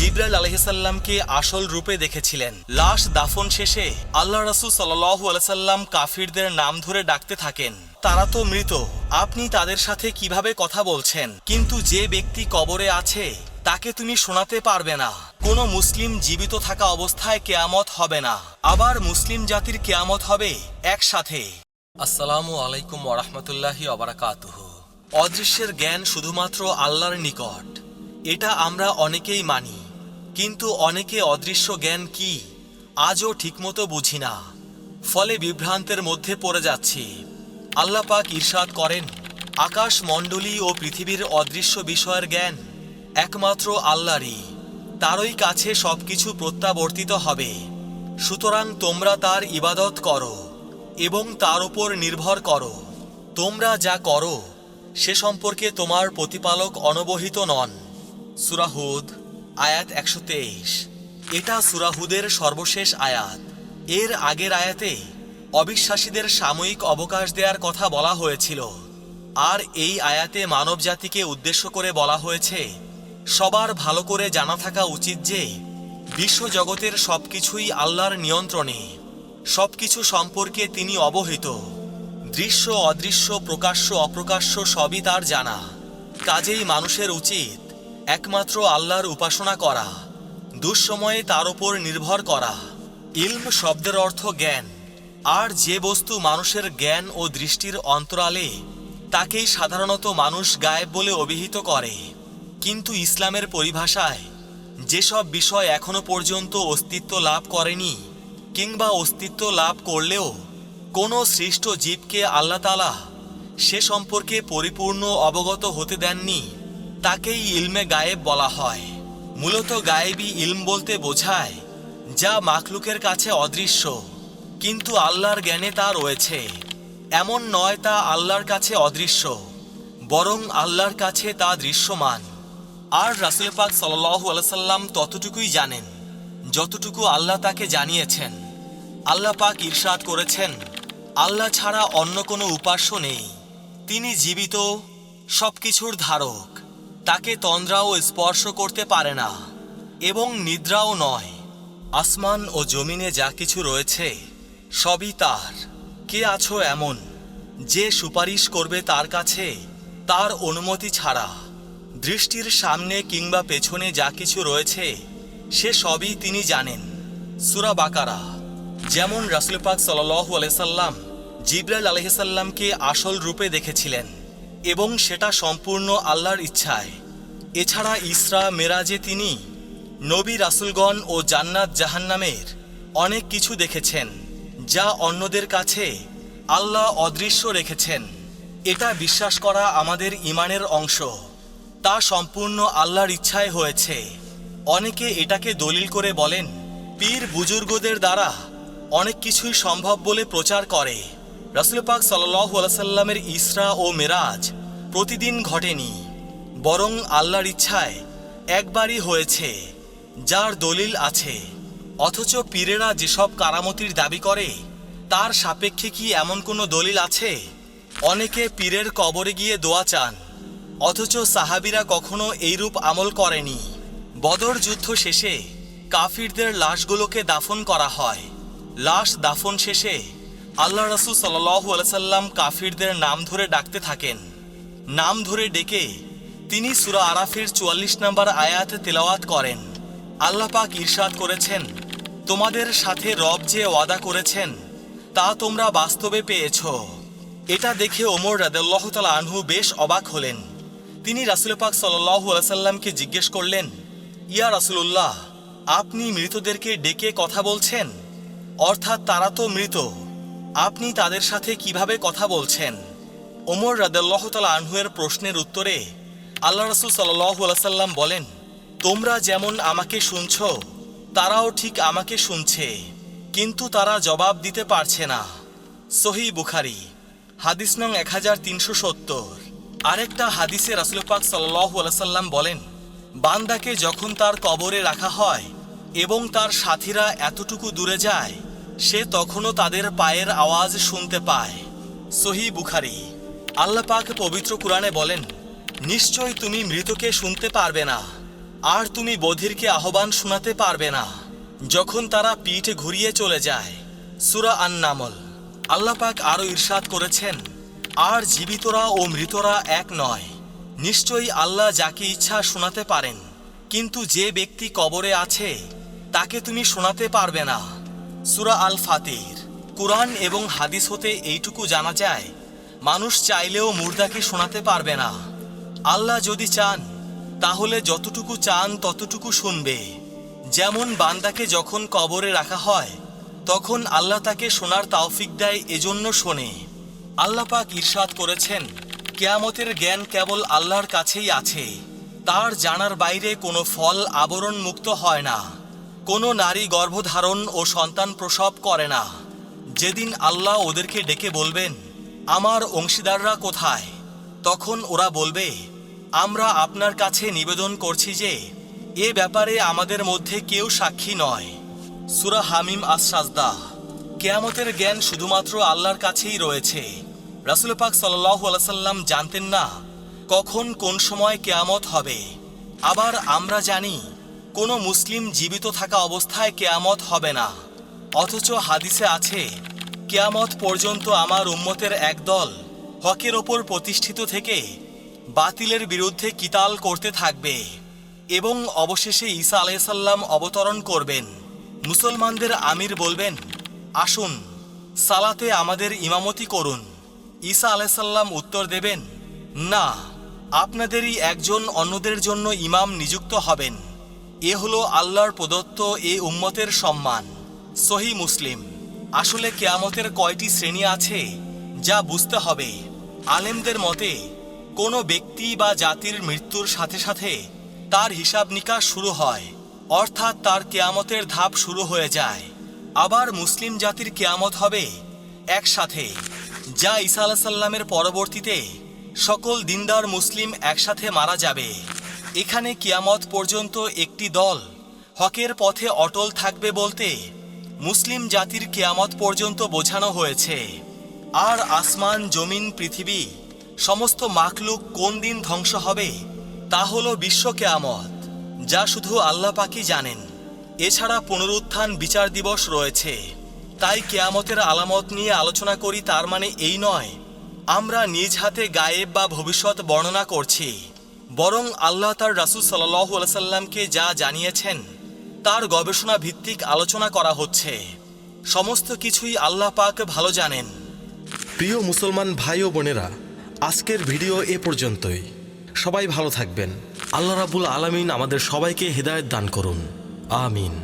জিব্রাইল আলহিসাল্লামকে আসল রূপে দেখেছিলেন। লাশ দাফন শেষে আল্লাহ রাসুল সাল্লাহু আলসাল্লাম কাফিরদের নাম ধরে ডাকতে থাকেন। তারা তো মৃত। আপনি তাদের সাথে কীভাবে কথা বলছেন? কিন্তু যে ব্যক্তি কবরে আছে, তাকে তুমি শোনাতে পারবে না। কোনো মুসলিম জীবিত থাকা অবস্থায় কেয়ামত হবে না। আবার মুসলিম জাতির কেয়ামত হবে একসাথে। আসসালামু আলাইকুম ওরহমতুল্লাহি অবরাকাতুহ অদৃশ্যের জ্ঞান শুধুমাত্র আল্লাহর নিকট। এটা আমরা অনেকেই মানি। কিন্তু অনেকে অদৃশ্য জ্ঞান কি, আজও ঠিকমতো বুঝি না। ফলে বিভ্রান্তের মধ্যে পড়ে যাচ্ছি। আল্লাহ পাক ঈর্ষাদ করেন, আকাশ মণ্ডলী ও পৃথিবীর অদৃশ্য বিষয়ের জ্ঞান একমাত্র আল্লাহরই। তারই কাছে সবকিছু প্রত্যাবর্তিত হবে। সুতরাং তোমরা তার ইবাদত করো এবং তার উপর নির্ভর করো। তোমরা যা করো, সে সম্পর্কে তোমার প্রতিপালক অনবহিত নন। সুরাহুদ আয়াত একশো তেইশ। এটা সুরাহুদের সর্বশেষ আয়াত। এর আগের আয়াতে অবিশ্বাসীদের সাময়িক অবকাশ দেওয়ার কথা বলা হয়েছিল। আর এই আয়াতে মানবজাতিকে উদ্দেশ্য করে বলা হয়েছে, সবার ভালো করে জানা থাকা উচিত যে বিশ্বজগতের সবকিছুই আল্লাহর নিয়ন্ত্রণে। সবকিছু সম্পর্কে তিনি অবহিত। দৃশ্য অদৃশ্য প্রকাশ্য অপ্রকাশ্য সবই তার জানা। কাজেই মানুষের উচিত একমাত্র আল্লাহর উপাসনা করা, দুঃসময়ে তার উপর নির্ভর করা। ইলম শব্দের অর্থ জ্ঞান, আর যে বস্তু মানুষের জ্ঞান ও দৃষ্টির অন্তরালে, তাকেই সাধারণত মানুষ গায়েব বলে অভিহিত করে। কিন্তু ইসলামের পরিভাষায়, যেসব বিষয় এখনও পর্যন্ত অস্তিত্ব লাভ করেনি, কিংবা অস্তিত্ব লাভ করলেও, কোনো সৃষ্ট জীবকে আল্লাহ তালা সে সম্পর্কে পরিপূর্ণ অবগত হতে দেননি। তাকেই ইলমে গায়েব বলা হয়। মূলত গায়েবী ইলম বলতে বোঝায়, যা মাখলুকের কাছে অদৃশ্য, কিন্তু আল্লাহর জ্ঞানে তা রয়েছে। এমন নয় তা আল্লাহর কাছে অদৃশ্য, বরং আল্লাহর কাছে তা দৃশ্যমান। আর রাসুল পাক সাল্লাহ আলসাল্লাম ততটুকুই জানেন, যতটুকু আল্লাহ তাকে জানিয়েছেন। আল্লাহ পাক ঈর্ষাদ করেছেন, আল্লাহ ছাড়া অন্য কোনো উপাস্য নেই। তিনি জীবিত সব কিছুর ধারক। তাকে তন্দ্রাও স্পর্শ করতে পারে না, এবং নিদ্রাও নয়। আসমান ও জমিনে যা কিছু রয়েছে, সবই তার। কে আছো এমন, যে সুপারিশ করবে তার কাছে, তার অনুমতি ছাড়া। দৃষ্টির সামনে কিংবা পেছনে যা কিছু রয়েছে, সে সবই তিনি জানেন। সুরা বাকারা, যেমন রাসুল পাক সাল্লু আলাইসাল্লাম জিব্রাইল আলহিসাল্লামকে আসল রূপে দেখেছিলেন। এবং সেটা সম্পূর্ণ আল্লাহর ইচ্ছায়। এছাড়া ইসরা মেরাজে তিনি নবী, রাসুলগণ ও জান্নাত জাহান্নামের অনেক কিছু দেখেছেন, যা অন্যদের কাছে আল্লাহ অদৃশ্য রেখেছেন। এটা বিশ্বাস করা আমাদের ইমানের অংশ। তা সম্পূর্ণ আল্লাহর ইচ্ছায় হয়েছে। অনেকে এটাকে দলিল করে বলেন, পীর বুজুর্গদের দ্বারা অনেক কিছুই সম্ভব বলে প্রচার করে। রাসুল পাক সাল্লাহ ইসরা ও মেরাজ প্রতিদিন ঘটেনি, বরং আল্লাহর ইচ্ছায় একবারই হয়েছে, যার দলিল আছে। অথচ পীরেরা যেসব কারামতির দাবি করে, তার সাপেক্ষে কি এমন কোনো দলিল আছে? অনেকে পীরের কবরে গিয়ে দোয়া চান, অথচ সাহাবিরা কখনো এইরূপ আমল করেনি। বদর যুদ্ধ শেষে কাফিরদের লাশগুলোকে দাফন করা হয়। লাশ দাফন শেষে আল্লাহ রসুল সাল্লাহু আলসাল্লাম কাফিরদের নাম ধরে ডাকতে থাকেন। নাম ধরে ডেকে তিনি সুরা আরাফের চুয়াল্লিশ নম্বর আয়াতে তেলাওয়াত করেন। আল্লাহ পাক ঈর্ষাদ করেছেন, তোমাদের সাথে রব যে ওয়াদা করেছেন, তা তোমরা বাস্তবে পেয়েছ। এটা দেখে ওমর রাদেল্লাহ তালা আনহু বেশ অবাক হলেন। তিনি রাসুল পাক সাল্লাহু আলাইসাল্লামকে জিজ্ঞেস করলেন, ইয়া রাসুলুল্লাহ, আপনি মৃতদেরকে ডেকে কথা বলছেন? অর্থাৎ তারা তো মৃত। আপনি তাদের সাথে কীভাবে কথা বলছেন? ওমর রাদেল্লাহ তালা আনহুয়ের প্রশ্নের উত্তরে আল্লাহ রসুল আলাইসাল্লাম বলেন, তোমরা যেমন আমাকে শুনছ, তারাও ঠিক আমাকে শুনছে, কিন্তু তারা জবাব দিতে পারছে না। সহি বুখারি, হাদিস নং এক হাজার তিনশো সত্তর। আরেকটা হাদিসে রাসুল পাক সাল্লাহ আলাইসাল্লাম বলেন, বান্দাকে যখন তার কবরে রাখা হয় এবং তার সাথীরা এতটুকু দূরে যায় সে তখনও তাদের পায়ের আওয়াজ শুনতে পায়। সহি বুখারি। আল্লাহ পাক পবিত্র কুরআনে বলেন, নিশ্চয় তুমি মৃতকে শুনতে পারবে না, আর তুমি বধিরকে আহ্বান শোনাতে পারবে না। যখন তারা পিঠ ঘুরিয়ে চলে যায়, সুরা আন নামল আল্লাপাক আরও ইরশাদ করেছেন, আর জীবিতরা ও মৃতরা এক নয়। নিশ্চয়ই আল্লাহ যাকে ইচ্ছা শোনাতে পারেন, কিন্তু যে ব্যক্তি কবরে আছে, তাকে তুমি শোনাতে পারবে না। সুরা আল ফাতির কুরআন এবং হাদিস হতে এইটুকু জানা যায়, মানুষ চাইলেও মুর্দাকে শোনাতে পারবে না। আল্লাহ যদি চান, তাহলে যতটুকু চান ততটুকু শুনবে। যেমন বান্দাকে যখন কবরে রাখা হয়, তখন আল্লাহ তাকে শোনার তাওফিক দেয় এজন্য শোনে। আল্লাহ পাক ঈর্ষাদ করেছেন, কেয়ামতের জ্ঞান কেবল আল্লাহর কাছেই আছে, তার জানার বাইরে কোনো ফল আবরণ মুক্ত হয় না। কোনো নারী গর্ভধারণ ও সন্তান প্রসব করে না। যেদিন আল্লাহ ওদেরকে ডেকে বলবেন, আমার অংশীদাররা কোথায়? তখন ওরা বলবে, আমরা আপনার কাছে নিবেদন করছি যে, এ ব্যাপারে আমাদের মধ্যে কেউ সাক্ষী নয়। সুরা হামিম আসাজদা কেয়ামতের জ্ঞান শুধুমাত্র আল্লাহর কাছেই রয়েছে। রাসুল পাক সাল্লাহ জানতেন না কখন কোন সময় কেয়ামত হবে। আবার আমরা জানি কোনো মুসলিম জীবিত থাকা অবস্থায় কেয়ামত হবে না। অথচ হাদিসে আছে, কেয়ামত পর্যন্ত আমার উম্মতের একদল হকের ওপর প্রতিষ্ঠিত থেকে বাতিলের বিরুদ্ধে কিতাল করতে থাকবে এবং অবশেষে ঈসা আলাইসাল্লাম অবতরণ করবেন। মুসলমানদের আমির বলবেন, আসুন, সালাতে আমাদের ইমামতি করুন। ঈসা আলাইসাল্লাম উত্তর দেবেন, না, আপনাদেরই একজন অন্যদের জন্য ইমাম নিযুক্ত হবেন। এ হলো আল্লাহর প্রদত্ত এ উম্মতের সম্মান। সহি মুসলিম। আসলে কেয়ামতের কয়টি শ্রেণি আছে, যা বুঝতে হবে। আলেমদের মতে, কোনো ব্যক্তি বা জাতির মৃত্যুর সাথে সাথে তার হিসাব নিকাশ শুরু হয়, অর্থাৎ তার কেয়ামতের ধাপ শুরু হয়ে যায়। আবার মুসলিম জাতির কেয়ামত হবে একসাথে, যা ঈসা আলাহ সাল্লামের পরবর্তীতে সকল দিনদার মুসলিম একসাথে মারা যাবে। এখানে কিয়ামত পর্যন্ত একটি দল হকের পথে অটল থাকবে বলতে মুসলিম জাতির কেয়ামত পর্যন্ত বোঝানো হয়েছে। আর আসমান, জমিন, পৃথিবী, সমস্ত মাকলুক কোন দিন ধ্বংস হবে তা হলো বিশ্ব কেয়ামত, যা শুধু আল্লাহ পাকি জানেন। এছাড়া পুনরুত্থান বিচার দিবস রয়েছে। তাই কেয়ামতের আলামত নিয়ে আলোচনা করি তার মানে এই নয়, আমরা নিজ হাতে গায়েব বা ভবিষ্যৎ বর্ণনা করছি। বরং আল্লাহ তার রাসুল সাল্লাহু আলাইসাল্লামকে যা জানিয়েছেন, তার গবেষণা ভিত্তিক আলোচনা করা হচ্ছে। সমস্ত কিছুই আল্লাহ পাক ভালো জানেন। প্রিয় মুসলমান ভাই ও বোনেরা, আজকের ভিডিও এ পর্যন্তই। সবাই ভালো থাকবেন। আল্লাহ রাবুল আলমিন আমাদের সবাইকে হৃদায়ত দান করুন। আমিন।